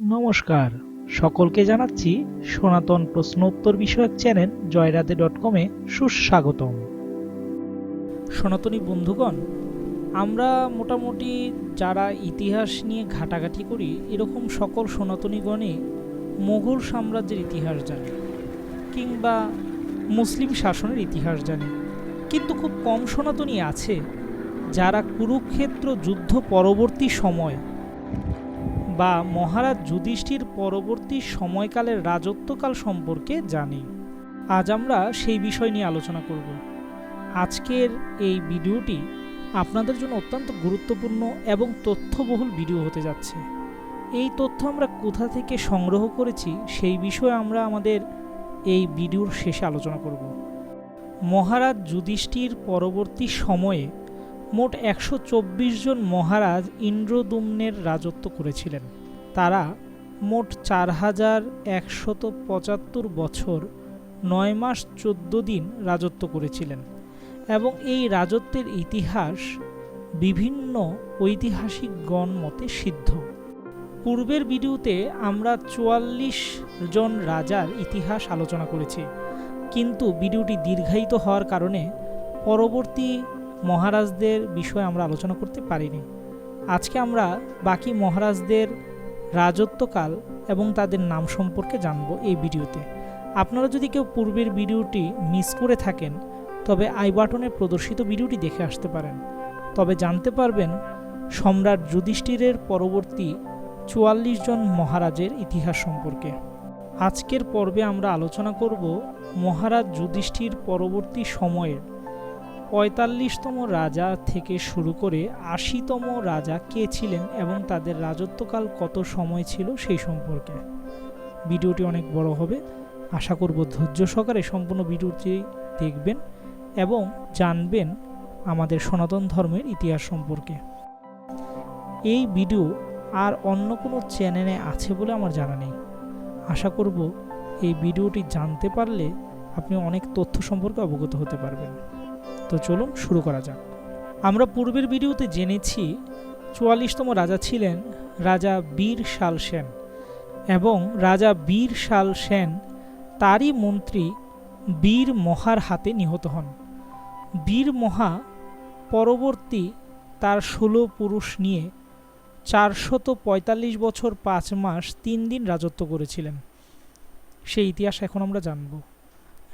নমস্কার। সকলকে জানাচ্ছি সনাতন প্রশ্ন উত্তর বিষয়ক চ্যানেল জয়রাধে ডট কমে সুস্বাগতম। সনাতনী বন্ধুগণ, আমরা মোটামুটি যারা ইতিহাস নিয়ে ঘাটাঘাটি করি, এরকম সকল সনাতনীগণে মোগল সাম্রাজ্যের ইতিহাস জানে কিংবা মুসলিম শাসনের ইতিহাস জানে। কিন্তু খুব কম সনাতনী আছে যারা কুরুক্ষেত্র যুদ্ধ পরবর্তী সময় বা মহারাজ যুধিষ্ঠির পরবর্তী সময়কালের রাজত্বকাল সম্পর্কে জানি। আজ আমরা সেই বিষয় নিয়ে আলোচনা করব। আজকের এই ভিডিওটি আপনাদের জন্য অত্যন্ত গুরুত্বপূর্ণ এবং তথ্যবহুল ভিডিও হতে যাচ্ছে। এই তথ্য আমরা কোথা থেকে সংগ্রহ করেছি সেই বিষয়ে আমরা আমাদের এই ভিডিওর শেষে আলোচনা করব। মহারাজ যুধিষ্ঠির পরবর্তী সময়ে মোট একশো চব্বিশ জন মহারাজ ইন্দ্রদুম্নের রাজত্ব করেছিলেন। তারা মোট চার হাজার একশত পঁচাত্তর বছর নয় মাস চোদ্দ দিন রাজত্ব করেছিলেন এবং এই রাজত্বের ইতিহাস বিভিন্ন ঐতিহাসিক গণ মতে সিদ্ধ। পূর্বের ভিডিওতে আমরা চুয়াল্লিশ জন রাজার ইতিহাস আলোচনা করেছি, কিন্তু ভিডিওটি দীর্ঘায়িত হওয়ার কারণে পরবর্তী মহারাজদের বিষয়ে আমরা আলোচনা করতে পারিনি। আজকে আমরা বাকি মহারাজদের রাজত্বকাল এবং তাদের নাম সম্পর্কে জানব এই ভিডিওতে। আপনারা যদি কেউ পূর্বের ভিডিওটি মিস করে থাকেন, তবে আই বাটনে প্রদর্শিত ভিডিওটি দেখে আসতে পারেন। তবে জানতে পারবেন সম্রাট যুধিষ্ঠিরের পরবর্তী চুয়াল্লিশ জন মহারাজের ইতিহাস সম্পর্কে। আজকের পর্বে আমরা আলোচনা করব মহারাজ যুধিষ্ঠির পরবর্তী সময়ের পঁয়তাল্লিশতম রাজা থেকে শুরু করে আশিতম রাজা কে ছিলেন এবং তাদের রাজত্বকাল কত সময় ছিল সেই সম্পর্কে। ভিডিওটি অনেক বড় হবে। আশা করব ধৈর্য সহকারে সম্পূর্ণ ভিডিওটি দেখবেন এবং জানবেন আমাদের সনাতন ধর্মের ইতিহাস সম্পর্কে। এই ভিডিও আর অন্য কোনো চ্যানেলে আছে বলে আমার জানা নেই। আশা করব এই ভিডিওটি জানতে পারলে আপনি অনেক তথ্য সম্পর্কে অবগত হতে পারবেন। তো চলুন শুরু করা যাক। আমরা পূর্বের ভিডিওতে জেনেছি চুয়াল্লিশতম রাজা ছিলেন রাজা বীর শাল সেন এবং রাজা বীর শাল সেন তারই মন্ত্রী বীর মহার হাতে নিহত হন। বীর মহা পরবর্তী তার ষোলো পুরুষ নিয়ে চারশত পঁয়তাল্লিশ বছর পাঁচ মাস তিন দিন রাজত্ব করেছিলেন। সেই ইতিহাস এখন আমরা জানব।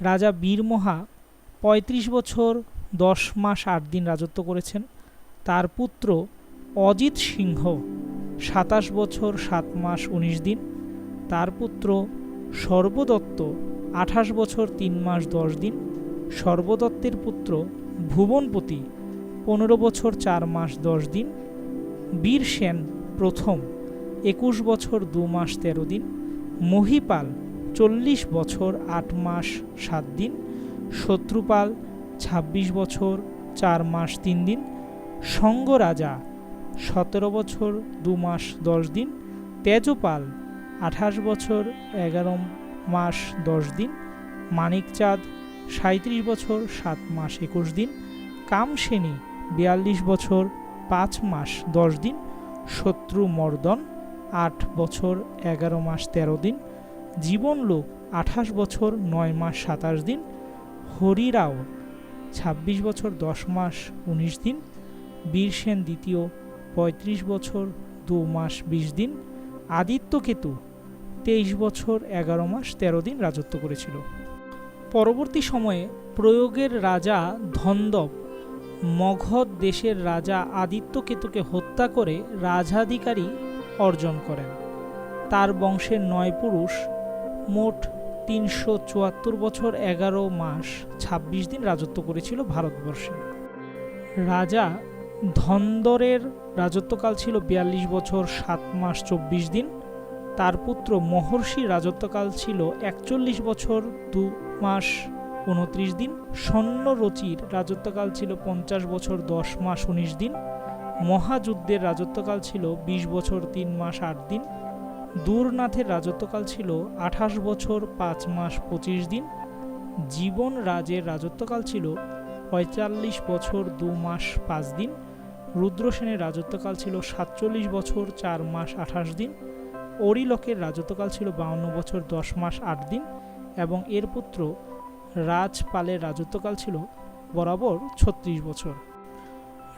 রাজা বীরমহা পঁয়ত্রিশ বছর দশ মাস আট দিন রাজত্ব করেছেন। তার পুত্র অজিত সিংহ, সাতাশ বছর সাত মাস উনিশ দিন। তার পুত্র সর্বদত্ত, আঠাশ বছর তিন মাস দশ দিন। সর্বদত্তের পুত্র ভুবনপতি, পনেরো বছর চার মাস দশ দিন। বীর সেন প্রথম, একুশ বছর দু মাস তেরো দিন। মহিপাল চল্লিশ বছর আট মাস সাত দিন। শত্রুপাল ২৬ বছর, চার মাস, তিন দিন। সঙ্গ রাজা সতেরো বছর, দু মাস, দশ দিন। তেজপাল, আঠাশ বছর, এগারো মাস, দশ দিন। মানিকচাঁদ সাঁত্রিশ বছর, সাত মাস, একুশ দিন। কামসেনী, বিয়াল্লিশ বছর, পাঁচ মাস, দশ দিন। শত্রু মর্দন, আট বছর, এগারো মাস, তেরো দিন। জীবনলোক, আঠাশ বছর, নয় মাস, সাতাশ দিন। হরিরাও ছাব্বিশ বছর দশ মাস উনিশ দিন বীরসেন দ্বিতীয় পঁয়ত্রিশ বছর দু মাস বিশ দিন আদিত্যকেতু তেইশ বছর এগারো মাস তেরো দিন রাজত্ব করেছিল। পরবর্তী সময়ে প্রয়োগের রাজা ধন্দব মগধ দেশের রাজা আদিত্যকেতুকে হত্যা করে রাজাধিকারী অর্জন করেন। তার বংশের নয় পুরুষ, মোট তিনশো চুয়াত্তর বছর এগারো মাস ছাব্বিশ দিন রাজত্ব করেছিল ভারতবর্ষে। রাজা ধন্দরের রাজত্বকাল ছিল বিয়াল্লিশ বছর সাত মাস চব্বিশ দিন। তার পুত্র মহর্ষি রাজত্বকাল ছিল একচল্লিশ বছর দু মাস উনত্রিশ দিন। স্বর্ণরচির রাজত্বকাল ছিল পঞ্চাশ বছর দশ মাস উনিশ দিন। মহাযুদ্ধের রাজত্বকাল ছিল বিশ বছর তিন মাস আট দিন। দূরনাথের রাজত্বকাল ছিল আঠাশ বছর পাঁচ মাস পঁচিশ দিন। জীবন রাজের রাজত্বকাল ছিল পঁয়তাল্লিশ বছর দু মাস পাঁচ দিন। রুদ্রসেনের রাজত্বকাল ছিল সাতচল্লিশ বছর চার মাস আঠাশ দিন। অরিলকের রাজত্বকাল ছিল বাউন্ন বছর দশ মাস আট দিন এবং এর পুত্র রাজপালের রাজত্বকাল ছিল বরাবর ছত্রিশ বছর।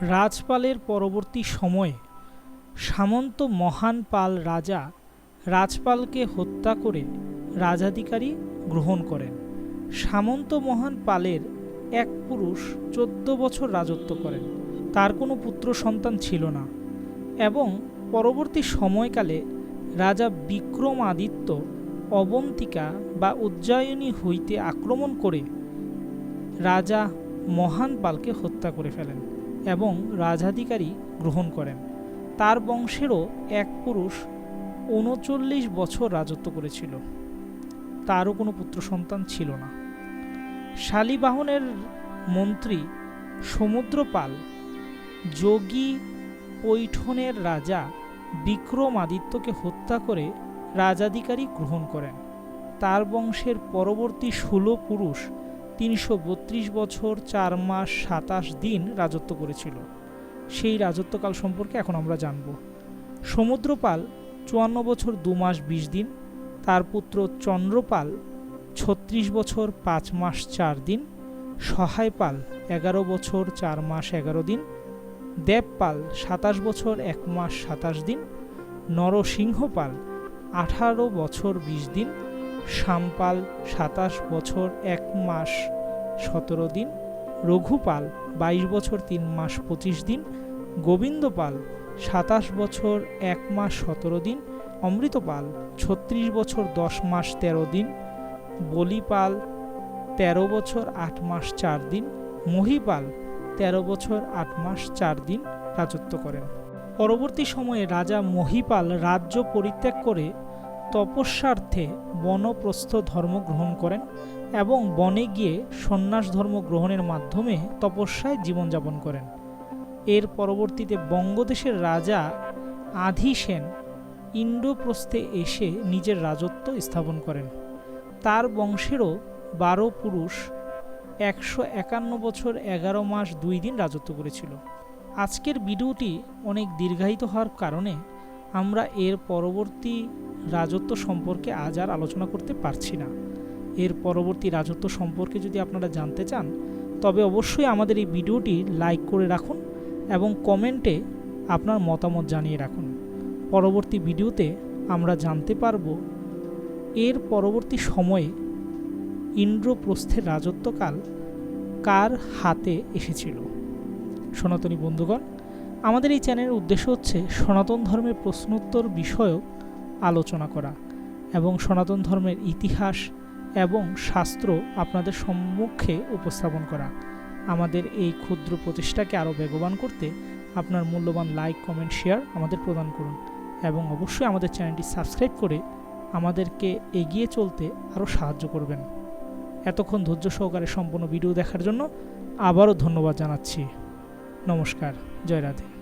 রাজপালের পরবর্তী সময়ে সামন্ত মহান পাল রাজা রাজপালকে হত্যা করে রাজাধিকারী গ্রহণ করেন। সামন্ত মহান পালের এক পুরুষ চোদ্দ বছর রাজত্ব করেন। তার কোনো পুত্র সন্তান ছিল না এবং পরবর্তী সময়কালে রাজা বিক্রমাদিত্য অবন্তিকা বা উজ্জয়িনী হইতে আক্রমণ করে রাজা মহান পালকে হত্যা করে ফেলেন এবং রাজাধিকারী গ্রহণ করেন। তার বংশেরও এক পুরুষ উনচল্লিশ বছর রাজত্ব করেছিল। তারও কোনো পুত্র সন্তান ছিল না। শালিবাহনের মন্ত্রী সমুদ্রপাল যোগী পৈঠনের রাজা বিক্রমাদিত্যকে হত্যা করে রাজাধিকারী গ্রহণ করেন। তার বংশের পরবর্তী ষোলো পুরুষ তিনশো বত্রিশ বছর চার মাস সাতাশ দিন রাজত্ব করেছিল। সেই রাজত্বকাল সম্পর্কে এখন আমরা জানব। সমুদ্রপাল চুয়ান্ন বছর দু মাস বিশ দিন, তার পুত্র চন্দ্রপাল ছত্রিশ বছর পাঁচ মাস চার দিন সহায় পাল এগারো বছর চার মাস এগারো দিন, দেবপাল সাতাশ বছর এক মাস সাতাশ দিন, নরসিংহপাল আঠারো বছর বিশ দিন শামপাল সাতাশ বছর এক মাস সতেরো দিন, রঘুপাল বাইশ বছর তিন মাস পঁচিশ দিন, গোবিন্দপাল সাতাশ বছর এক মাস সতেরো দিন, অমৃতপাল ছত্রিশ বছর দশ মাস তেরো দিন, বলিপাল তেরো বছর আট মাস চার দিন, মহিপাল তেরো বছর আট মাস চার দিন রাজত্ব করেন। পরবর্তী সময়ে রাজা মহিপাল রাজ্য পরিত্যাগ করে তপস্যার্থে বনপ্রস্থ ধর্ম গ্রহণ করেন এবং বনে গিয়ে সন্ন্যাস ধর্ম গ্রহণের মাধ্যমে তপস্যায় জীবনযাপন করেন। এর পরবর্তীতে বঙ্গদেশের রাজা আধি সেন ইন্দ্রপ্রস্থে এসে নিজের রাজত্ব স্থাপন করেন। তার বংশেরও বারো পুরুষ, একশো একান্ন বছর এগারো মাস দুই দিন রাজত্ব করেছিল। আজকের ভিডিওটি অনেক দীর্ঘায়িত হওয়ার কারণে আমরা এর পরবর্তী রাজত্ব সম্পর্কে আজ আর আলোচনা করতে পারছি না। এর পরবর্তী রাজত্ব সম্পর্কে যদি আপনারা জানতে চান, তবে অবশ্যই আমাদের এই ভিডিওটি লাইক করে রাখুন এবং কমেন্টে আপনার মতামত জানিয়ে রাখুন। পরবর্তী ভিডিওতে আমরা জানতে পারব এর পরবর্তী সময়ে ইন্দ্রপ্রস্থের রাজত্বকাল কার হাতে এসেছিল? সনাতনী বন্ধুগণ, আমাদের এই চ্যানেলের উদ্দেশ্য হচ্ছে সনাতন ধর্মের প্রশ্নোত্তর বিষয়ক আলোচনা করা এবং সনাতন ধর্মের ইতিহাস এবং শাস্ত্র আপনাদের সম্মুখে উপস্থাপন করা। আমাদের এই ক্ষুদ্র প্রচেষ্টাকে আরও বেগবান করতে আপনার মূল্যবান লাইক কমেন্ট শেয়ার আমাদের প্রদান করুন এবং অবশ্যই আমাদের চ্যানেলটি সাবস্ক্রাইব করে আমাদেরকে এগিয়ে চলতে আরও সাহায্য করবেন। এতক্ষণ ধৈর্য সহকারে সম্পূর্ণ ভিডিও দেখার জন্য আবারও ধন্যবাদ জানাচ্ছি। নমস্কার, জয় রাধে।